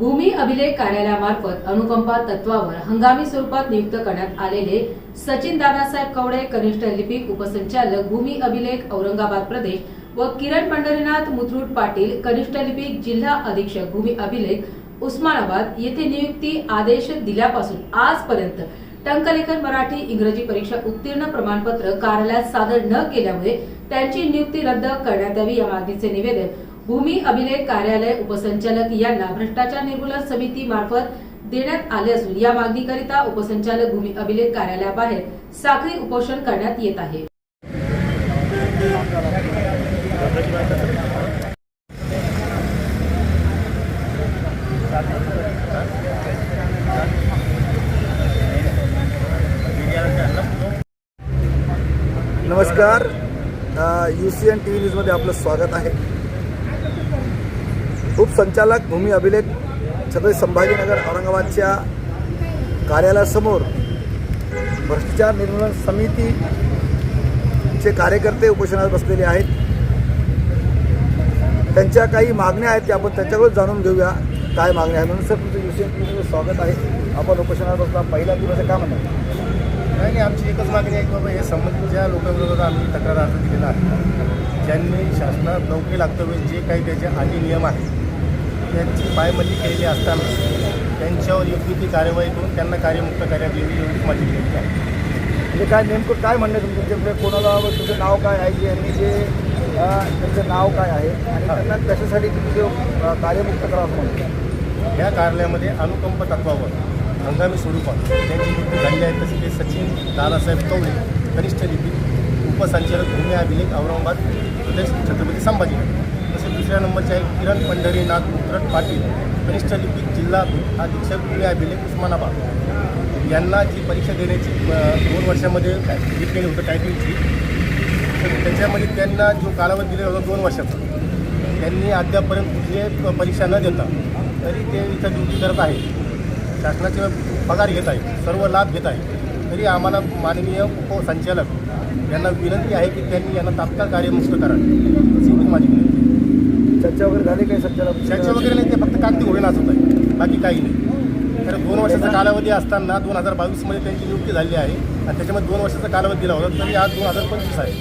भूमी अभिलेख कार्यालयामार्फत अनुकंपा तत्वावर हंगामी स्वरूपात नियुक्त करण्यात आलेले सचिन दादासाहेब कवडे कनिष्ठ लिपिक उपसंचालक भूमी अभिलेख औरंगाबाद प्रदेश व किरण पंढरीनाथ मुथरूट पाटील कनिष्ठ लिपिक जिल्हा अधीक्षक भूमी अभिलेख उस्मानाबाद येथे नियुक्ती आदेश दिल्यापासून आजपर्यंत टंकलेखन मराठी इंग्रजी परीक्षा उत्तीर्ण प्रमाणपत्र कार्यालयात सादर न केल्यामुळे त्यांची नियुक्ती रद्द करण्यात यावी या मागणीचे निवेदन भूमी अभिलेख कार्यालय उपसंचालक यांना भ्रष्टाचार निर्मूलन समिती मार्फत देण्यात आले असून या मागणीकरिता उपसंचालक भूमी अभिलेख कार्यालयाबाहेर साखळी उपोषण करण्यात येत आहे. नमस्कार. U C N T V न्यूजमध्ये आपलं स्वागत आहे. उपसंचालक भूमी अभिलेख छत्रपती संभाजीनगर औरंगाबादच्या कार्यालयासमोर भ्रष्टाचार निर्मूलन समितीचे कार्यकर्ते उपोषणात बसलेले आहेत. त्यांच्या काही मागण्या आहेत त्या आपण त्यांच्याकडून जाणून घेऊया. काय मागण्या आहेत? म्हणून सर तुमचं यू स्वागत आहे. आपण उपोषणात बसला. पहिल्या दिवस का म्हणतात? नाही नाही आमची एकच मागणी आहे की बाबा हे संबंधित ज्या लोकांविरोधात आम्ही तक्रार अर्ज दिलेला आहे. ज्यांनी शासनात नोकरी लागतं जे काही त्याचे आधी नियम आहेत त्यांची पायमल्ली केलेली असताना त्यांच्यावर योग्य ती कार्यवाही करून त्यांना कार्यमुक्त करण्यात यावी एवढीच माझी विनंती आहे. म्हणजे काय नेमकं काय म्हणणं आहे तुमचं? तुमच्याकडे कोणाला तुमचं नाव काय आहे? की यांनी जे त्यांचं नाव काय आहे? आणि त्यांना कशासाठी तुम्ही ते कार्यमुक्त करा असं म्हणतो या कार्यालयामध्ये अनुकंप तत्वावर हंगामी स्वरूपात त्यांची नियुक्ती झालेली आहे. तसे ते सचिन दादासाहेब कवडे कनिष्ठ लिपिक उपसंचालक भूमी अभिलेख औरंगाबाद प्रदेश छत्रपती संभाजीनगर तसेच दुसऱ्या नंबरचे आहे किरण पंढरीनाथ मुत्रट पाटील. कनिष्ठ लिपिक जिल्हा अधीक्षक भूमी अभिलेख उस्मानाबाद. यांना जी परीक्षा देण्याची दोन वर्षामध्ये घेतलेली होतं टायपिंगची तर त्याच्यामध्ये त्यांना जो कालावधी दिलेला होता दोन वर्षाचा त्यांनी अद्यापपर्यंत कुठली परीक्षा न देता तरी ते इथं ड्युटी करत आहे. शासनाचे पगार घेत आहे सर्व लाभ घेत आहे तरी आम्हाला माननीय उपसंचालक यांना विनंती आहे की त्यांनी यांना तात्काळ कार्यमुक्त करावे अशी माझी विनंती चर्चा वगैरे झाली काही संचालक चर्चा वगैरे नाही ते फक्त कागदी घोषणाच होत आहे. बाकी काही नाही. तर दोन वर्षाचा कालावधी असताना दोन हजार बावीसमध्ये त्यांची नियुक्ती झाली आहे आणि त्याच्यामध्ये दोन वर्षाचा कालावधी दिला होता तरी आज दोन हजार पंचवीस आहे.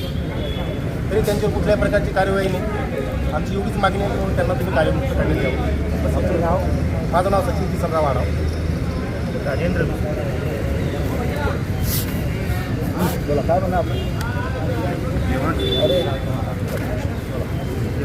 तरी त्यांच्यावर कुठल्याही प्रकारची कार्यवाही नाही. आमची एवढीच मागणी आहे की बाबा त्यांना तुम्ही कार्यमुक्त करण्यात यावं. नाव? माझं नाव सचिन किसनराव आढाव. राजेंद्र बोला काय म्हणणं आपण?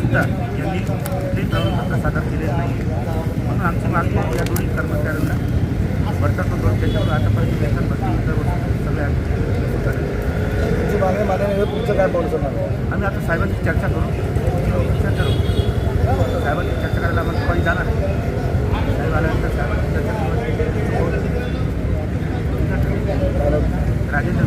सुद्धा यांनी कुठलेही प्रमाणपत्र सादर केले नाही म्हणून आमची मागणी आहे या दोन्ही कर्मचाऱ्यांना. वर्षातून दोन त्याच्यावर आतापर्यंत वेतन भरती सगळ्या तुमची मागणी मान्य तुमचं काय पाऊल सांगणार आम्ही आता साहेबांची चर्चा करू. चर्चा करू. साहेबांची चर्चा करायला आम्हाला दुपारी जाणार. साहेब आल्यानंतर साहेबांची चर्चा करू. राजेंद्र.